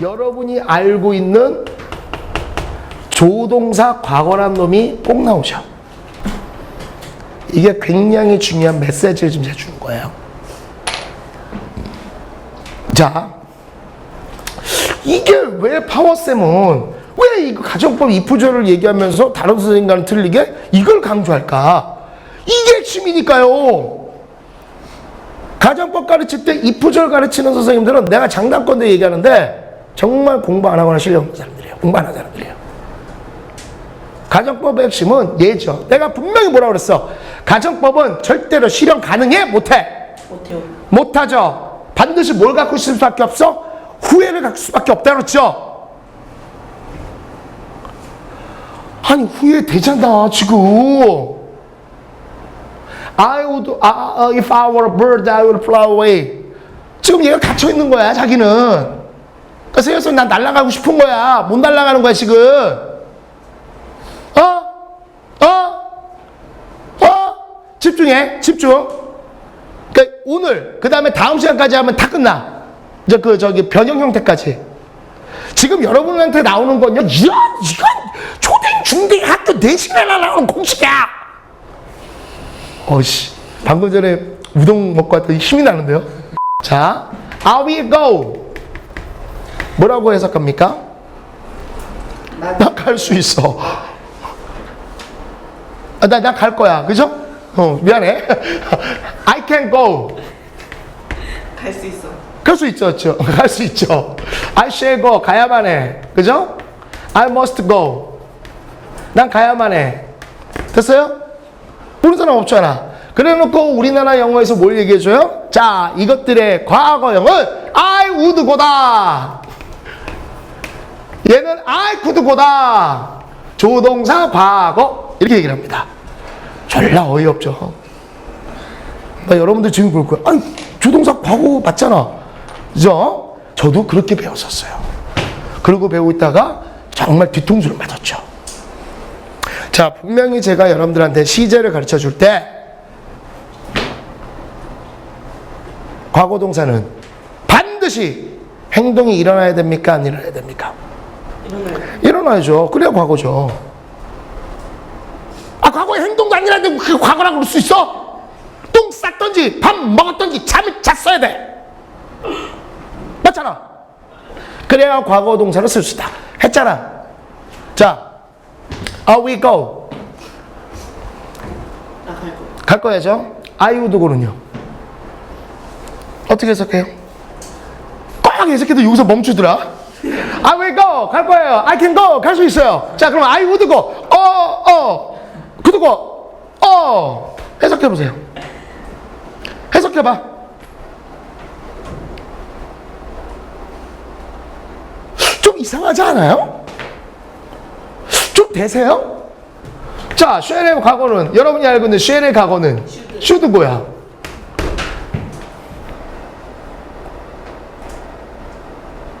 여러분이 알고 있는 조동사 과거란 놈이 꼭 나오죠. 이게 굉장히 중요한 메시지를 지금 제가 주는 거예요. 자, 이게 왜 파워쌤은 왜 이거 가정법 이프조를 얘기하면서 다른 선생님과는 틀리게 이걸 강조할까? 이게 핵심이니까요. 가정법 가르칠 때 이프조를 가르치는 선생님들은 내가 장난건도 얘기하는데 정말 공부 안 하거나 실력 없는 사람들이에요. 공부 안 하는 사람들이에요. 가정법의 핵심은 예죠. 내가 분명히 뭐라 그랬어. 가정법은 절대로 실현 가능해? 못해? 못해요. 못하죠. 반드시 뭘 갖고 있을 수밖에 없어? 후회를 갖고 수밖에 없다 그랬죠. 아니 후회 되잖아 지금. I would, uh, if I were a bird, I would fly away. 지금 얘가 갇혀 있는 거야 자기는. 그래서 여기서 난 날아가고 싶은 거야. 못 날아가는 거야 지금. 어? 어? 어? 집중해. 집중. 그러니까 오늘 그 다음에 다음 시간까지 하면 다 끝나. 이제 그 저기 변형 형태까지. 지금 여러분한테 나오는 건요. 이야, 이건 초등 중등 학교 내신에나 나오는 공식이야. 어씨, 방금 전에 우동 먹고 왔더니 힘이 나는데요. 자, I will go. 뭐라고 해석합니까? 나나갈 수 있어. 아, 나, 나 갈 거야. 그죠? 어, 미안해. I can go. 갈 수 있어. 갈 수 있죠, 죠 갈 수 있죠. I shall go. 가야만 해. 그죠? I must go. 난 가야만 해. 됐어요? 모르는 사람 없잖아. 그래 놓고 우리나라 영어에서 뭘 얘기해줘요? 자, 이것들의 과거 형은 I would go다. 얘는 could go다. 조동사 과거. 이렇게 얘기를 합니다. 졸라 어이없죠. 나 여러분들 지금 볼 거야. 아니, 조동사 과거 맞잖아. 그죠? 저도 그렇게 배웠었어요. 그러고 배우고 있다가 정말 뒤통수를 맞았죠. 자, 분명히 제가 여러분들한테 시제를 가르쳐 줄 때, 과거 동사는 반드시 행동이 일어나야 됩니까? 안 일어나야 됩니까? 일어나야죠. 그래야 과거죠. 아, 과거의 행동도 아니라는데 그 과거라고 그럴 수 있어? 똥 쌌던지, 밥 먹었던지, 잠을 잤어야 돼. 맞잖아. 그래야 과거 동사를 쓸 수 있다. 했잖아. 자, are we go? 갈 거야죠? I would go는요? 어떻게 해석해요? 꽉 해석해도 여기서 멈추더라. I will go. 갈 거예요. I can go. 갈 수 있어요. 자, 그럼 I would go. 어, 어. 그도 go. 어. 해석해 보세요. 해석해 봐. 좀 이상하지 않아요? 좀 되세요? 자, 쉐의 과거는 여러분이 알고 있는 쉐의 과거는 슈드고야.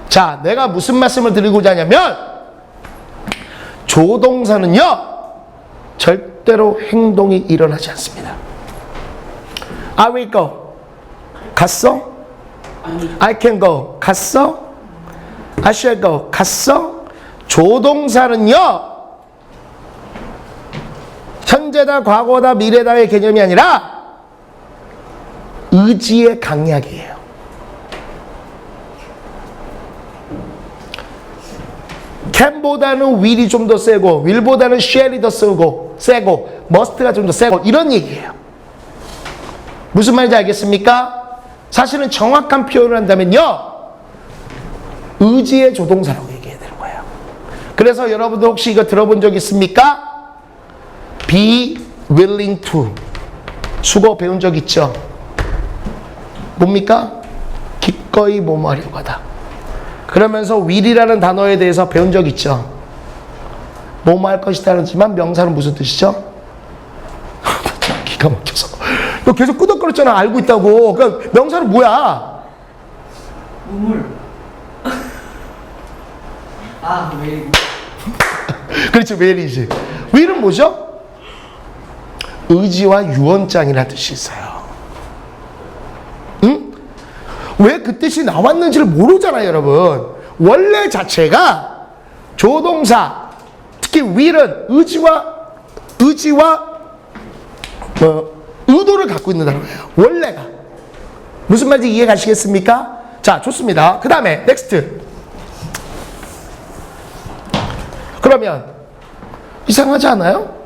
자, 내가 무슨 말씀을 드리고자 하냐면 조동사는요 절대로 행동이 일어나지 않습니다. I will go. 갔어? I can go. 갔어? I shall go. 갔어? 조동사는요 현재다, 과거다, 미래다의 개념이 아니라 의지의 강약이에요. Can보다는 will이 좀 더 세고, will보다는 shall이 더 세고, 세고, must가 좀 더 세고, 이런 얘기예요. 무슨 말인지 알겠습니까? 사실은 정확한 표현을 한다면요, 의지의 조동사라고 얘기해야 되는 거예요. 그래서 여러분들 혹시 이거 들어본 적 있습니까? be willing to 수거 배운 적 있죠? 뭡니까? 기꺼이 뭐뭐하려고 하다. 그러면서 will이라는 단어에 대해서 배운 적 있죠? 뭐뭐 할 것이다지만 명사는 무슨 뜻이죠? 기가 막혀서. 너 계속 끄덕거렸잖아. 알고 있다고. 그러니까 명사는 뭐야? 우물. 아, 왜? 그렇지, will이지. will은 뭐죠? 의지와 유언장이라는 뜻이 있어요. 왜 그 뜻이 나왔는지를 모르잖아요, 여러분. 원래 자체가 조동사 특히 will은 의지와 의지와 어, 의도를 갖고 있는 단어예요. 원래가 무슨 말인지 이해 가시겠습니까? 자, 좋습니다. 그 다음에 넥스트. 그러면 이상하지 않아요?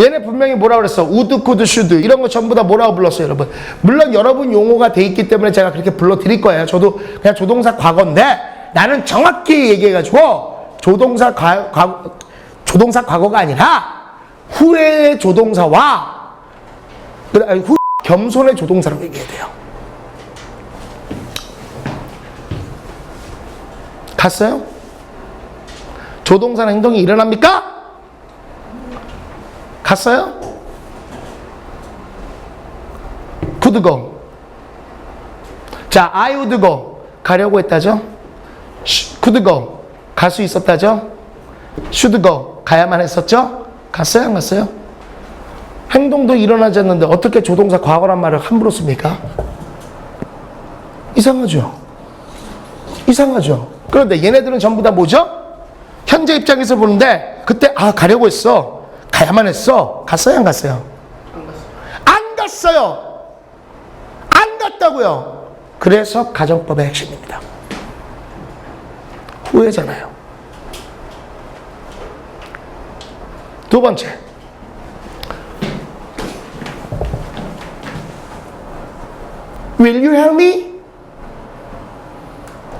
얘네 분명히 뭐라 그랬어? 우드, 쿠드, 슈드 이런 거 전부 다 뭐라고 불렀어요, 여러분? 물론 여러분 용어가 돼 있기 때문에 제가 그렇게 불러 드릴 거예요. 저도 그냥 조동사 과거인데 나는 정확히 얘기해가지고 조동사 과, 과 조동사 과거가 아니라 후의 조동사와 아니, 후 겸손의 조동사라고 얘기해야 돼요. 갔어요? 조동사 행동이 일어납니까? 갔어요? could. 자, I would go. 가려고 했다죠? could go. 갈 수 있었다죠? should go. 가야만 했었죠? 갔어요? 안 갔어요? 행동도 일어나지 않는데 어떻게 조동사 과거란 말을 함부로 씁니까? 이상하죠? 이상하죠? 그런데 얘네들은 전부 다 뭐죠? 현재 입장에서 보는데 그때 아 가려고 했어. 가야만 했어. 갔어요? 안 갔어요? 안 갔어요. 안 갔다고요. 그래서 가정법의 핵심입니다. 후회잖아요. 두 번째. Will you help me?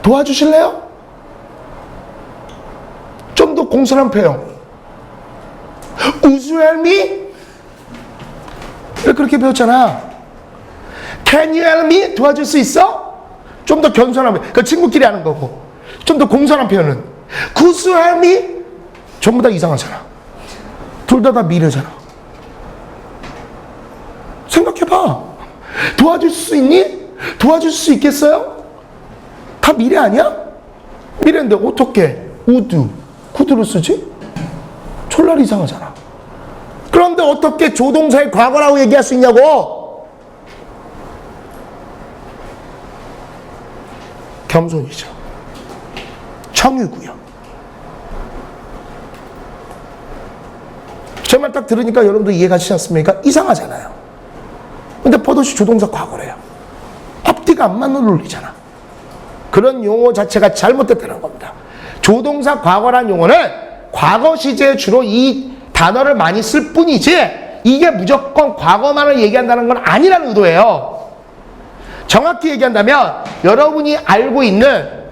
도와주실래요? 좀 더 공손한 표현. You help me? 왜 그렇게 배웠잖아. Can you help me? 도와줄 수 있어? 좀 더 겸손한 표현. 그 친구끼리 하는 거고. 좀 더 공손한 표현은. Could you help me? 전부 다 이상하잖아. 둘 다 다 미래잖아. 생각해봐. 도와줄 수 있니? 도와줄 수 있겠어요? 다 미래 아니야? 미래인데 어떻게 우드, 쿠드를 쓰지? 졸라 이상하잖아. 그런데 어떻게 조동사의 과거라고 얘기할 수 있냐고? 겸손이죠. 청유고요. 제 말 딱 들으니까 여러분도 이해가시지 않습니까? 이상하잖아요. 근데 버젓이 조동사 과거래요. 앞뒤가 안 맞는 논리잖아. 그런 용어 자체가 잘못됐다는 겁니다. 조동사 과거란 용어는 과거 시제에 주로 이 단어를 많이 쓸 뿐이지 이게 무조건 과거만을 얘기한다는 건 아니라는 의도예요. 정확히 얘기한다면 여러분이 알고 있는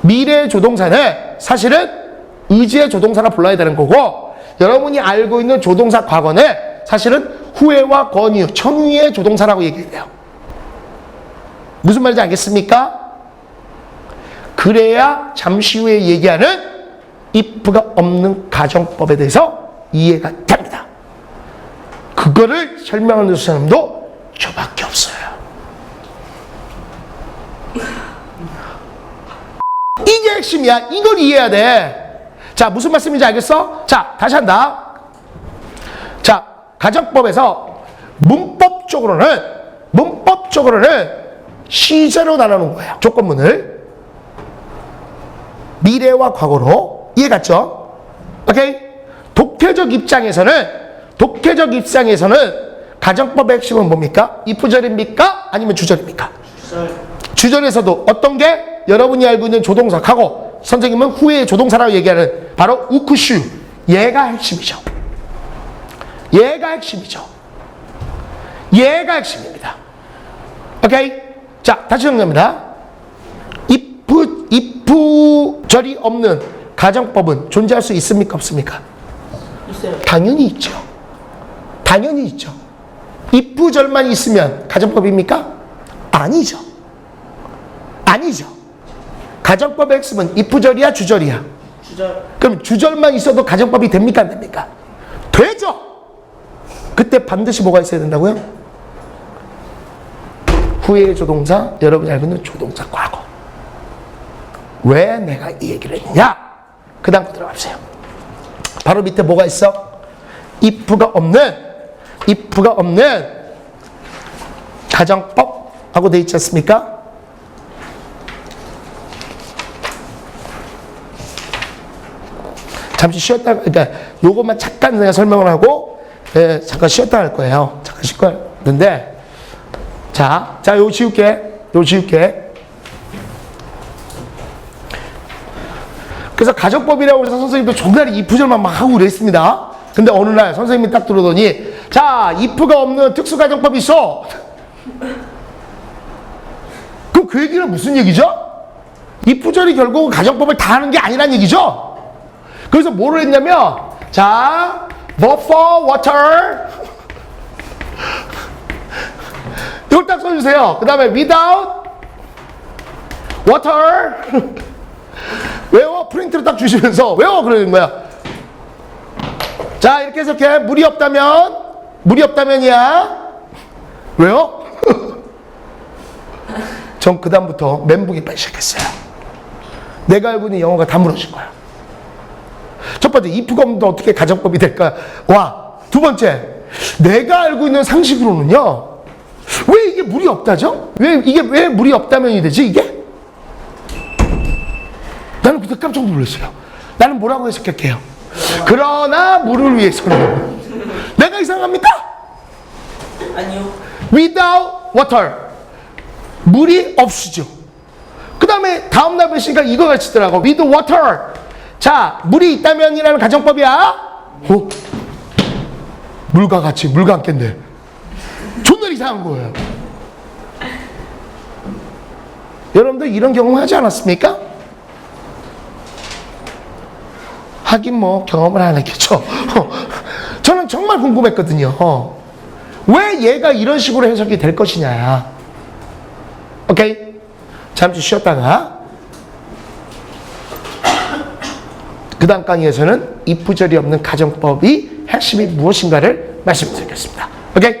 미래의 조동사는 사실은 의지의 조동사라 불러야 되는 거고 여러분이 알고 있는 조동사 과거는 사실은 후회와 권유, 청유의 조동사라고 얘기해요. 무슨 말인지 알겠습니까? 그래야 잠시 후에 얘기하는 if가 없는 가정법에 대해서 이해가 됩니다. 그거를 설명하는 사람도 저밖에 없어요. 이게 핵심이야. 이걸 이해해야 돼. 자, 무슨 말씀인지 알겠어? 자, 다시 한다. 자, 가정법에서 문법적으로는, 문법적으로는 시제로 나누는 거예요. 조건문을. 미래와 과거로. 이해갔죠? 오케이? 독해적 입장에서는, 독해적 입장에서는 가정법의 핵심은 뭡니까? 이프절입니까? 아니면 주절입니까? 주절 주절에서도 어떤 게 여러분이 알고 있는 조동사 하고 선생님은 후에 조동사라고 얘기하는 바로 우쿠슈 얘가 핵심이죠. 얘가 핵심이죠. 얘가 핵심입니다. 오케이? 자, 다시 정리합니다. if, if 절이 없는 가정법은 존재할 수 있습니까? 없습니까? 있어요. 당연히 있죠. 당연히 있죠. if 절만 있으면 가정법입니까? 아니죠. 아니죠. 가정법의 핵심은 if 절이야, 주절이야. 주절 그럼 주절만 있어도 가정법이 됩니까? 안 됩니까? 되죠. 그때 반드시 뭐가 있어야 된다고요? 후의 조동사, 여러분이 알고 있는 조동사 과거. 왜 내가 이 얘기를 했냐? 그 다음 거 들어갑시다. 바로 밑에 뭐가 있어? if가 없는, if가 없는 가정법 하고 돼 있지 않습니까? 잠시 쉬었다, 그러니까 요것만 잠깐 내가 설명을 하고, 예, 잠깐 쉬었다 할 거예요. 잠깐 쉴 거였는데, 자, 자, 요 지울게. 요 지울게. 그래서 가정법이라고 해서 선생님도 종나리 이프절만 막 하고 그랬습니다. 근데 어느 날 선생님이 딱 들어오더니, 자, 이프가 없는 특수가정법이 있어. 그럼 그 얘기는 무슨 얘기죠? 이프절이 결국 가정법을 다 하는 게 아니란 얘기죠? 그래서 뭐를 했냐면, 자, but for water. 이걸 딱 써주세요. 그 다음에 without water. 외워 프린트를 딱 주시면서 외워 그러는 거야. 자 이렇게 해서 물이 없다면 물이 없다면이야. 왜요? 전 그다음부터 멘붕이 빠기 시작했어요. 내가 알고 있는 영어가 다 무너진 거야. 첫 번째 없는데 어떻게 가정법이 될까? 와. 두 번째 내가 알고 있는 상식으로는요. 왜 이게 물이 없다죠? 왜 이게 왜 물이 없다면이 되지 이게? 나는 그때 깜짝 놀랐어요. 나는 뭐라고 해석할게요. 그러나 물을 위해서는 내가 이상합니까? 아니요. Without water 물이 없으죠. 그 다음에 다음 날 보시니까 이거 가르치더라고. With water 자 물이 있다면이라는 가정법이야. 어? 물과 같이 물과 함께인데 존나 이상한 거예요. 여러분들 이런 경험 하지 않았습니까? 하긴 뭐 경험을 안 했겠죠. 저는 정말 궁금했거든요. 어. 왜 얘가 이런 식으로 해석이 될 것이냐. 오케이? 잠시 쉬었다가 그 다음 강의에서는 이프절이 없는 가정법이 핵심이 무엇인가를 말씀드리겠습니다. 오케이?